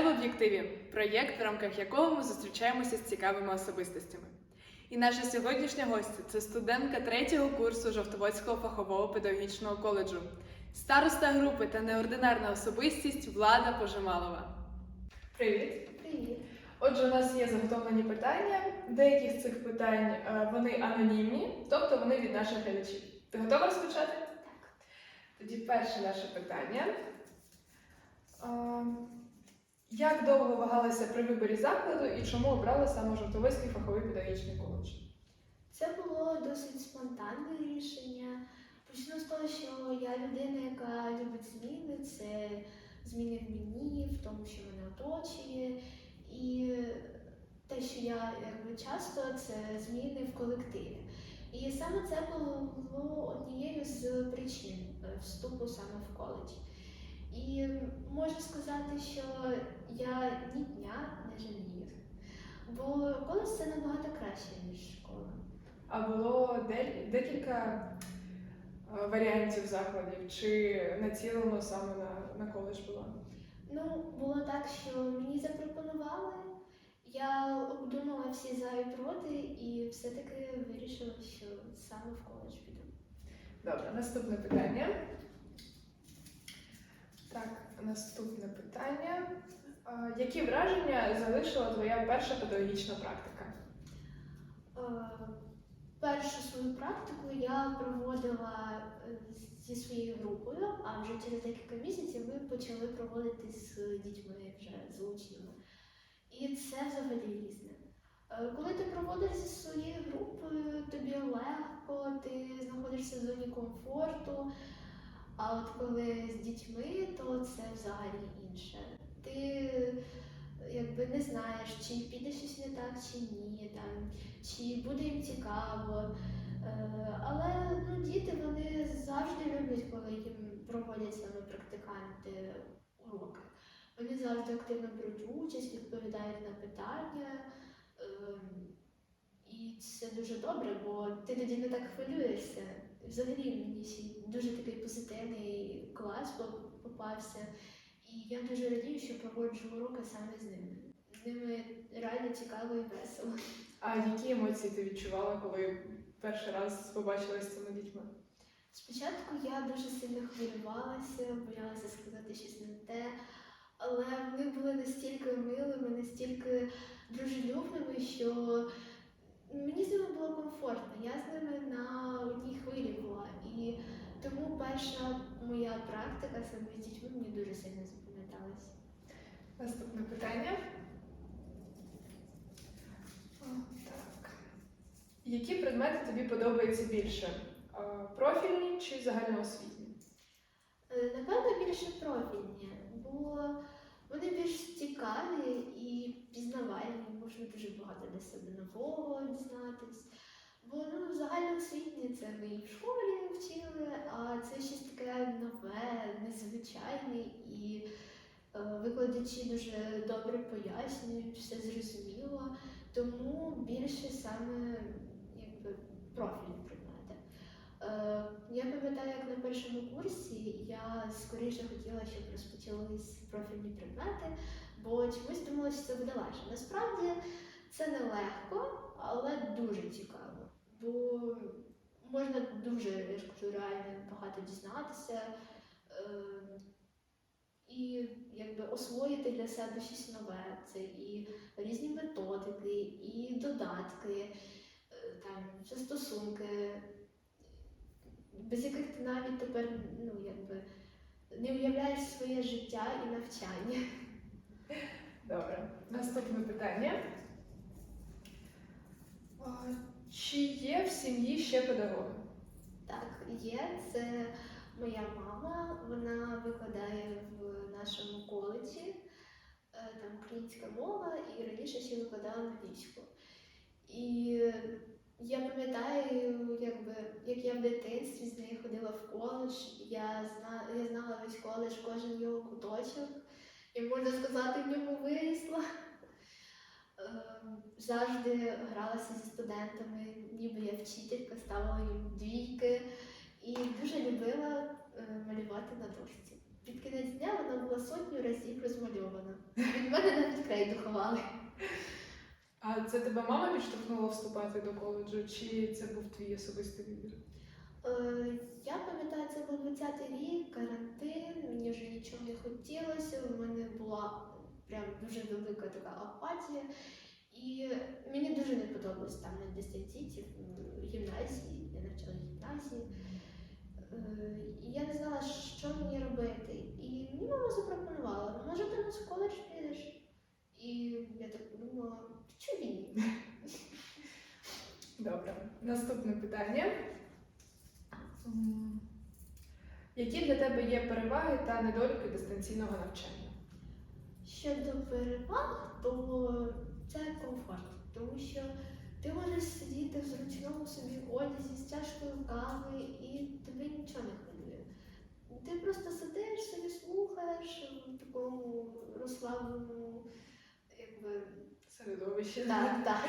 Це в об'єктиві проєкт, в рамках якого ми зустрічаємося з цікавими особистостями. І наша сьогоднішня гостя це студентка третього курсу Жовтоводського фахового педагогічного коледжу, староста групи та неординарна особистість Влада Пожималова. Привіт! Привіт. Отже, у нас є заготовлені питання. Деякі з цих питань е, вони анонімні, тобто вони від наших глядачів. Ти готова розпочати? Так. Тоді перше наше питання. Як довго вагалися при виборі закладу і чому обрали саме Жовтовицький фаховий педагогічний коледж? Це було досить спонтанне рішення. Почну з того, що я людина, яка любить зміни, це зміни в мені, в тому, що мене оточує. І те, що я якби часто, це зміни в колективі. І саме це було однією з причин е, вступу саме в коледж. Можу сказати, що я ні дня не жалію. Бо коледж це набагато краще, ніж школа. А було декілька е, варіантів закладів, чи націлено саме на, на коледж було? Ну, було так, що мені запропонували. Я обдумала всі за і проти, і все-таки вирішила, що саме в коледж піду. Добре, наступне питання. Так, наступне питання. Які враження залишила твоя перша педагогічна практика? Першу свою практику я проводила е, зі своєю групою, а вже через декілька місяців ми почали проводити з дітьми, вже з учнями. І це взагалі різне. Е, Коли ти проводиш зі своєю групою, тобі легко, ти знаходишся в зоні комфорту. А от коли з дітьми, то це взагалі інше. Ти якби не знаєш, чи піде щось не так, чи ні, там, чи буде їм цікаво. Е, Але ну, діти вони завжди люблять, коли їм проводять саме практиканти уроки. Вони завжди активно беруть участь, відповідають на питання. Ем, І це дуже добре, бо ти тоді не так хвилюєшся. Взагалі мені ще дуже такий позитивний клас попався. І я дуже радію, що проводжу уроки саме з ними. З ними реально цікаво і весело. А які емоції ти відчувала, коли перший раз побачилася з цими дітьми? Спочатку я дуже сильно хвилювалася, боялася сказати щось не те, але вони були настільки милими, настільки дружелюбними, що мені з ними було комфортно. Я з ними на одній хвилі була. І тому перша моя практика саме з дітьми мені дуже сильно запам'яталася. Наступне питання. О, Так. Які предмети тобі подобаються більше? Профільні чи загальноосвітні? Е, Напевно, більше профільні, бо вони більш цікаві і пізнавальні, можна дуже багато для себе нового дізнатись. Бо ну, загальноосвітні це ми і в школі вчили, а це щось таке нове, незвичайне, і е, викладачі дуже добре пояснюють, все зрозуміло. Тому більше саме якби. Е, Я пам'ятаю, як на першому курсі я скоріше хотіла, щоб розпочались профільні предмети, бо чомусь думала, що це буде легше. Насправді це не легко, але дуже цікаво. Бо можна дуже, я кажу, реально багато дізнатися е, і якби освоїти для себе щось нове. Це і різні методики, і додатки, е, там застосунки без яких ти навіть тепер ну, якби, не уявляєш своє життя і навчання. Добре. Наступне питання. Чи є в сім'ї ще педагоги? Так, є це моя мама, вона викладає в нашому коледжі, е, там українська мова, і раніше ще викладала англійську. І я пам'ятаю, якби, як я в дитинстві з нею ходила в коледж, я, зна, я знала весь коледж, кожен його куточок, і можна сказати, в ньому вирісла. Ем, Завжди гралася зі студентами, ніби я вчителька, ставила їм двійки і дуже любила е, малювати на дошці. Під кінець дня вона була сотню разів розмальована. Від мене критикували. А це тебе мама підштовхнула вступати до коледжу, чи це був твій особистий вибір? Е, Я пам'ятаю, це був 20-й рік, карантин, мені вже нічого не хотілося, у мене була прям дуже велика така апатія. І мені дуже не подобалось там на дистанційці в гімназії, я навчалася в гімназії. Е, І я не знала, що мені робити. І мені мама запропонувала, може ти у нас в коледж підеш? І я так подумала, чому? Добре. Наступне питання. Які для тебе є переваги та недоліки дистанційного навчання? Щодо переваг, то це комфорт, тому що ти можеш сидіти в зручному собі одязі з чашкою кави і тебе нічого не хвилює. Ти просто сидиш, собі слухаєш в такому розслабленому, якби Середовище. так, так.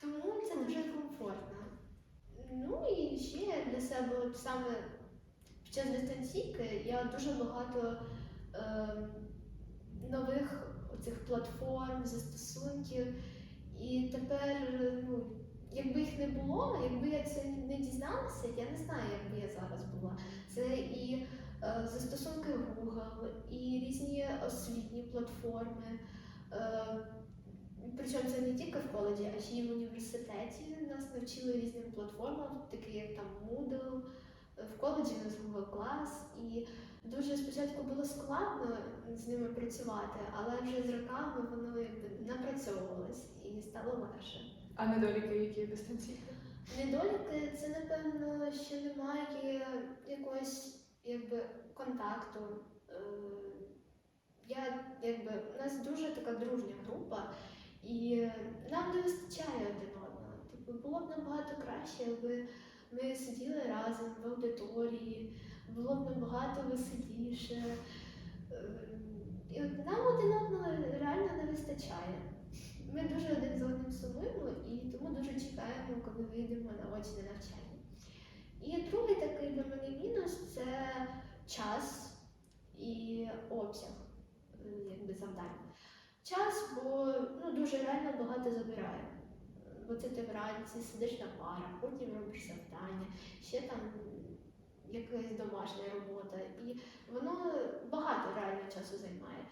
Тому це дуже комфортно. Ну і ще для себе от саме під час дистанційки я дуже багато е, нових оцих платформ, застосунків. І тепер, ну, якби їх не було, якби я це не дізналася, я не знаю, як би я зараз була. Це і е, застосунки Google, і різні освітні платформи. Е, Причому це не тільки в коледжі, а ще й в університеті нас навчили різним платформам, такі як там Moodle. В коледжі у нас Google Class. І дуже спочатку було складно з ними працювати, але вже з роками воно якби напрацьовувалось і стало легше. А недоліки, які дистанційні? Недоліки це напевно, що немає якогось якби контакту. Е, Я якби у нас дуже така дружня група, і нам не вистачає один одного. Тобто було б набагато краще, якби ми сиділи разом в аудиторії, було б набагато веселіше. Е, І нам один одного реально не вистачає. Ми дуже один з одним сумуємо і тому дуже чекаємо, коли вийдемо на очне навчання. І другий такий для мене мінус це час і обсяг е, якби, завдань. Час, бо дуже реально багато забирає. Бо це ти вранці сидиш на парах, потім робиш завдання, ще там якась домашня робота. І воно багато реально часу займає.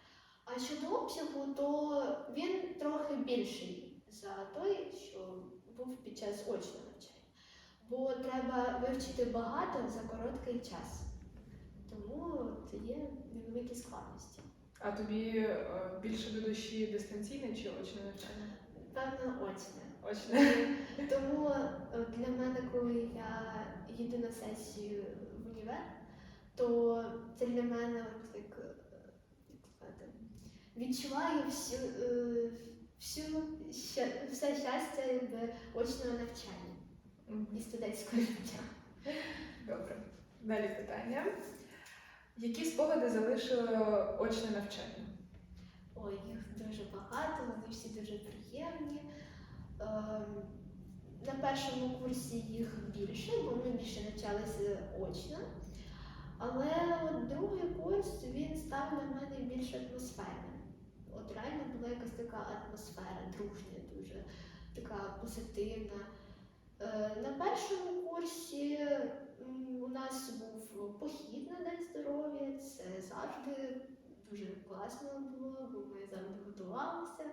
А щодо обсягу, то він трохи більший за той, що був під час очного навчання. Бо треба вивчити багато за короткий час. Тому це є невеликі складності. А тобі е, більше до душі дистанційне чи очне навчання? Певно, очне. Очне. Тому е, для мене, коли я їду на сесію в універ, то це для мене от як, е, як сказати, відчуваю всю, е, всю все щастя якби, очного навчання Мгм. і студентського життя. Добре. Далі питання. Які спогади залишило очне навчання? Ой, їх дуже багато, вони всі дуже приємні. Ем, на першому курсі їх більше, бо ми більше навчалися очно. Але от другий курс він став для мене більш атмосферним. От реально була якась така атмосфера, дружня, дуже така позитивна. Е, На першому курсі у нас був похід на День здоров'я. Це завжди дуже класно було, бо ми завжди готувалися.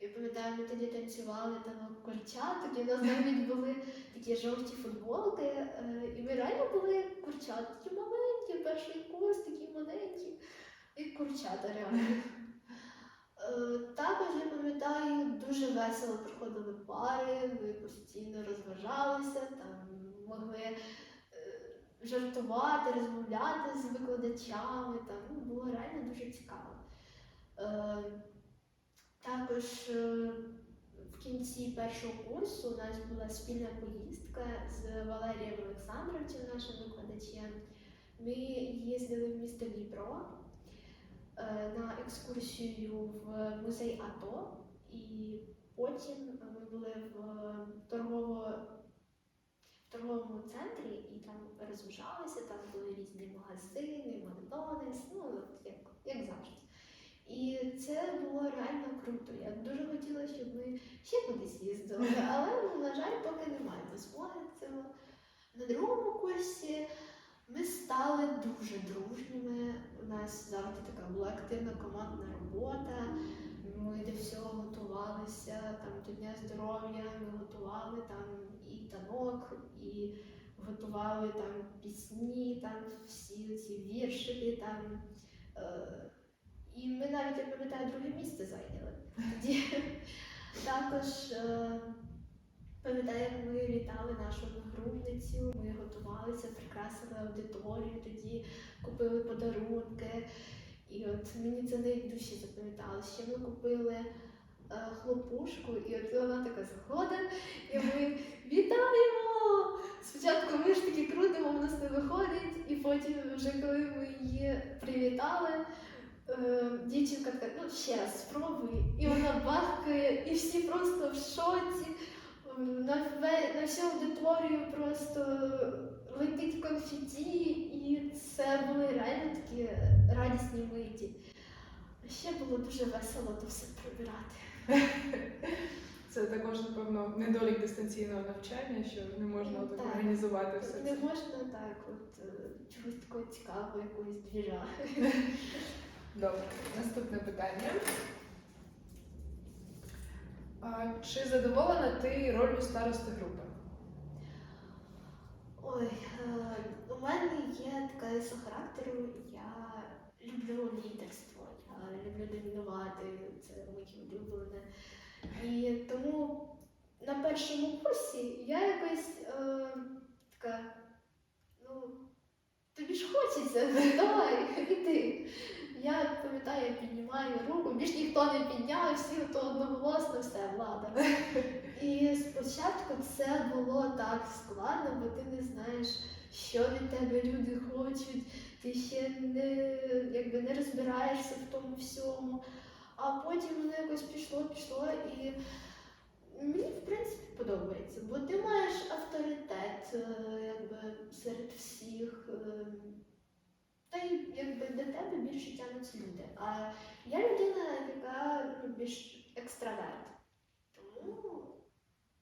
Я пам'ятаю, ми тоді танцювали там курчат, тоді у нас навіть були такі жовті футболки, е, і ми реально були курчата, такі маленькі, перший курс, такі маленькі, і курчата реально. Е, Також я пам'ятаю, дуже весело проходили пари, ми постійно розважалися, там могли жартувати, розмовляти з викладачами. Там ну, було реально дуже цікаво. Е, Також е, в кінці першого курсу у нас була спільна поїздка з Валерієм Олександровичем, нашим викладачем. Ми їздили в місто Дніпро е, на екскурсію в музей АТО, і потім ми були в торгово, в торговому центрі і там розважалися, там були різні магазини, Макдональдс, ну як, як завжди. І це було реально круто. Я дуже хотіла, щоб ми ще кудись їздили, але ну, на жаль, поки не маємо змоги цього. На другому курсі ми стали дуже дружніми. У нас завжди така була активна командна робота. Ми до всього готувалися, там до Дня здоров'я ми готували там і танок, і готували там пісні, там всі ці віршики там. Е, і ми навіть, я пам'ятаю, друге місце зайняли. Тоді також е, пам'ятаю, як ми вітали нашу одногрупницю, ми готувалися, прикрасили аудиторію, тоді купили подарунки. І от мені це найдужче запам'яталося. Ще ми купили е, хлопушку, і от вона така заходить, і ми вітаємо! Спочатку ми ж таки крутимо, в нас не виходить, і потім, вже коли ми її привітали, е, дівчинка така, ну ще раз спробуй. І вона бахкає, і всі просто в шоці. На, на всю аудиторію просто летить конфеті, і це були реально такі радісні миті. Ще було дуже весело то все прибирати. Це також, напевно, недолік дистанційного навчання, що не можна так Так. організувати все Не це. можна так, от е, чогось такого цікавого, якогось двіжа. Добре, наступне питання. А, чи задоволена ти ролью старости групи? Ой, у мене є така риса характеру, я люблю лідерство, я люблю домінувати, це моє улюблене. І тому на першому курсі я якось е, така, ну, тобі ж хочеться, давай, іди. Я пам'ятаю, я піднімаю руку, більш ніхто не підняв, всі то одноголосно все, влада. І спочатку це було так складно, бо ти не знаєш, що від тебе люди хочуть, ти ще не, якби, не розбираєшся в тому всьому. А потім воно якось пішло, пішло, і мені в принципі подобається, бо ти маєш авторитет е, якби, серед всіх. е, Та й якби до тебе більше тягнуться люди. А я людина, яка ну, більш екстраверт.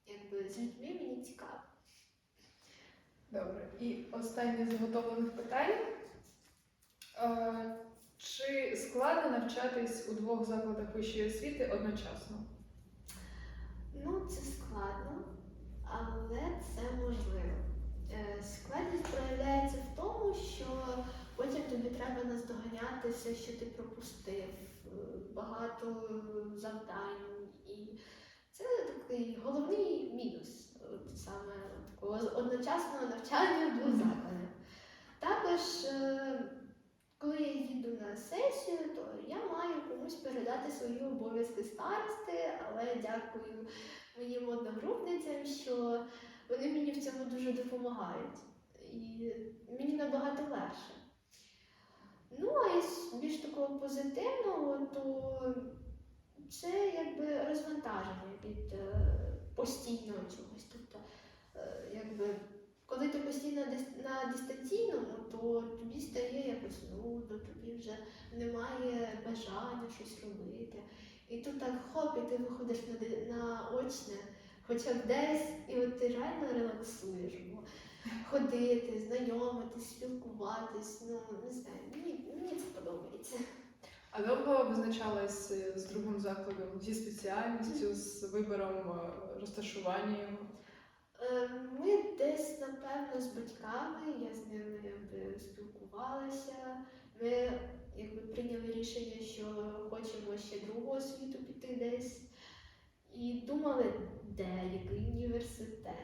Якби з людьми мені цікаво. Добре. І останнє з заготовлених питань. А, чи складно навчатись у двох закладах вищої освіти одночасно? Ну, це складно, але це можливо. Е, Складність проявляється в тому, що потім тобі треба наздоганяти все, що ти пропустив, е, багато е, завдань. І це такий головний мінус саме такого одночасного навчання в двох закладах. Також, е, коли я їду на сесію, то я маю комусь передати свої обов'язки старости, але дякую моїм одногрупницям, що вони мені в цьому дуже допомагають. І мені набагато легше. Ну, а із більш такого позитивного, то це якби розвантаження від е, постійного чогось. Тобто, е, якби, коли ти постійно на дистанційному, то тобі стає якось нудно, тобі вже немає бажання щось робити. І тут так хоп, і ти виходиш на, на очне, хоча б десь, і от ти реально релаксуєш. Бо ходити, знайомитись, спілкуватись, ну не знаю, подобається. А довго визначалась е, з другим закладом зі спеціальністю, з вибором е, розташування його? Е, Ми десь, напевно, з батьками, я з ними якби спілкувалася. Ми якби прийняли рішення, що хочемо ще другу освіту піти десь. І думали, де, який університет.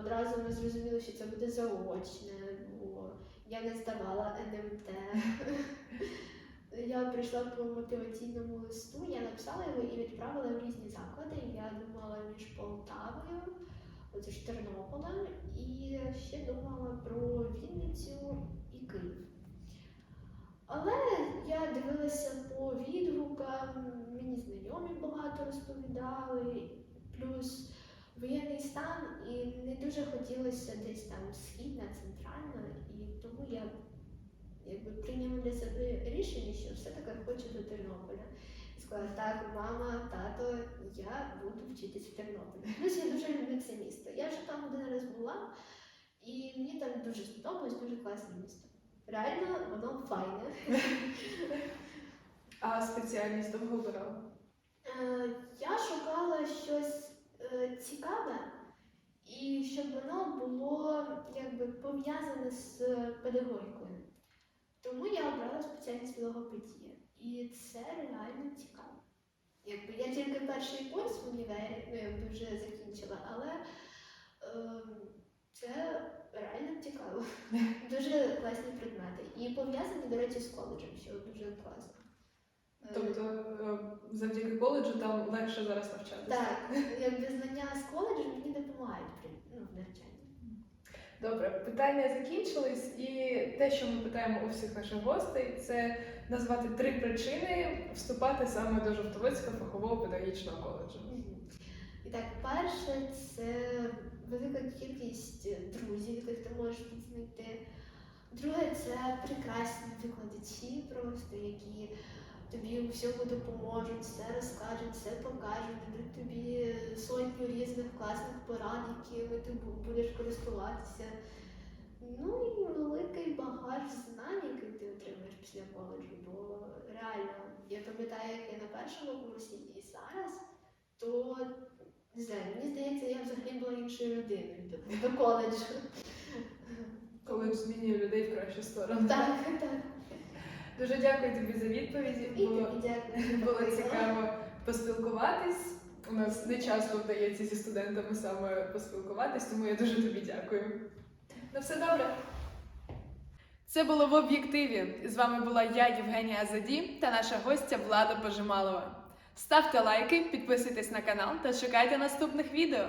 Одразу ми зрозуміли, що це буде заочне, бо я не здавала НМТ. Я прийшла по мотиваційному листу, я написала його і відправила в різні заклади. Я думала між Полтавою, оце ж Тернополем, і ще думала про Вінницю і Київ. Але я дивилася по відгукам, мені знайомі багато розповідали, плюс воєнний стан, і не дуже хотілося десь там східна, центральна, і тому я якби прийняли для себе рішення, що все-таки хочу до Тернополя. І сказала, так, мама, тато, я буду вчитись в Тернополі. Я дуже люблю це місто. Я вже там один раз була, і мені там дуже сподобалось, дуже класне місто. Реально, воно файне. А спеціальність довго обирала? Е, Я шукала щось е, цікаве, і щоб воно було якби пов'язане з педагогікою. Тому я обрала спеціальність логопедія. І це реально цікаво. Якби я тільки перший курс в універі, ну якби вже закінчила, але е, це реально цікаво. Дуже класні предмети. І пов'язані, до речі, з коледжем, що дуже класно. Е, Тобто е, завдяки коледжу там легше зараз навчатися? Так, якби знання з коледжу мені допомагають при ну, навчанні. Добре, питання закінчились, і те, що ми питаємо у всіх наших гостей, це назвати три причини вступати саме до Жовтовицького фахового педагогічного коледжу. І так, перше, це велика кількість друзів, яких ти можеш тут знайти. Друге, це прекрасні викладачі, просто які тобі у всьому допоможуть, все розкажуть, все покажуть, дадуть тобі сотню різних класних порад, якими ти будеш користуватися. Ну і великий багаж знань, який ти отримаєш після коледжу. Бо реально, я пам'ятаю, як я на першому курсі і зараз, то не знаю, мені здається, я взагалі була іншою людиною до, до коледжу. Коледж змінює людей в кращу сторону. Так, так. Дуже дякую тобі за відповіді. Було, було цікаво поспілкуватись. У нас не часто вдається зі студентами саме поспілкуватись, тому я дуже тобі дякую. На все добре. Це було в об'єктиві. З вами була я, Євгенія Азаді, та наша гостя Влада Пожималова. Ставте лайки, підписуйтесь на канал та чекайте наступних відео.